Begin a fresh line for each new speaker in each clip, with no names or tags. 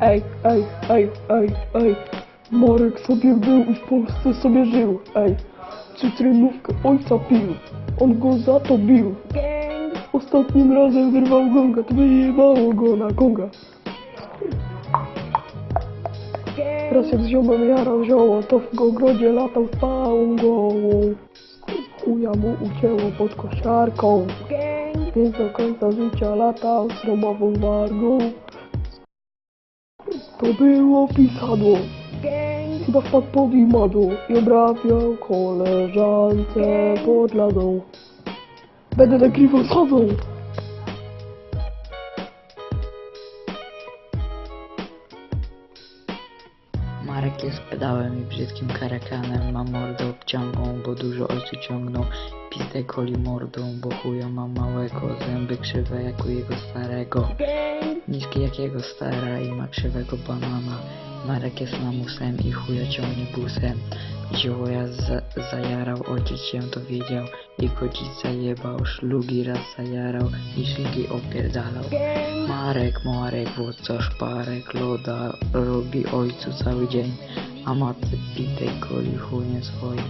Ej, ej, ej, ej, ej. Marek sobie był i w Polsce sobie żył. Ej, cytrynówkę ojca pił. On go za to bił. Ostatnim razem wyrwał gonga, to wyjebało go na gonga. Teraz jak z ziomem jarał zioło, to w ogrodzie latał z całą gołą. Chuja mu ucięło pod kosiarką. Więc do końca życia latał z romową wargą. To było pisadło. Chyba wpadł pod imadło i obrabiał koleżance pod ladą. Będę nagrywał sobą.
Marek jest pedałem i brzydkim karakanem, ma mordę obciągłą, bo dużo ojcu ciągnął. Pizdę koli mordą, bo chuja ma małego, zęby krzywe jak u jego starego. Niski jak jego stara i ma krzywego banana. Marek jest lamusem i chuja ciągnie busem. Zioła za, zajarał, ojciec się to wiedział i go dziś zajebał. Szlugi raz zajarał i szlugi opierdalał. Marek, Marek, wódca szparek, loda robi ojcu cały dzień, a matce pitej goli chujem swoim.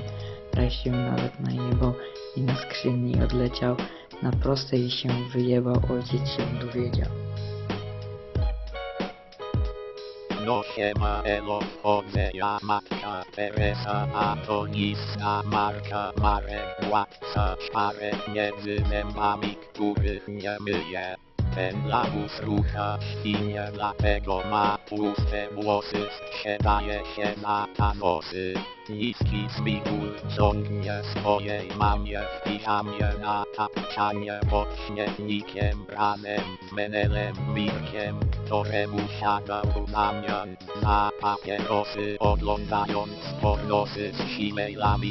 Raz się nawet najebał i na skrzyni odleciał, na prostej się wyjebał, ojciec się dowiedział.
No siema elo wchodzę ja matka Teresa Antonista Marka Marek Władca Szparek między zębami których nie myje. Ten lamus rucha świnie dlatego ma tłuste włosy sprzedaje się za tanosy Niski zbigul ciągnie swojej mamie w piżamie na tapczanie pod śmietnikiem branem z menelem Mirkiem, któremu siadał Damian za papierosy oglądając pornosy z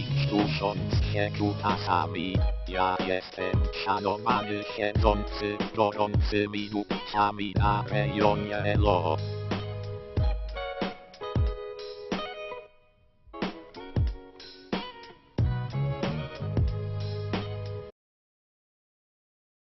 krztusząc się kutasami. Ja jestem szanowany siedzący gorącymi dupcami na rejonie Elo.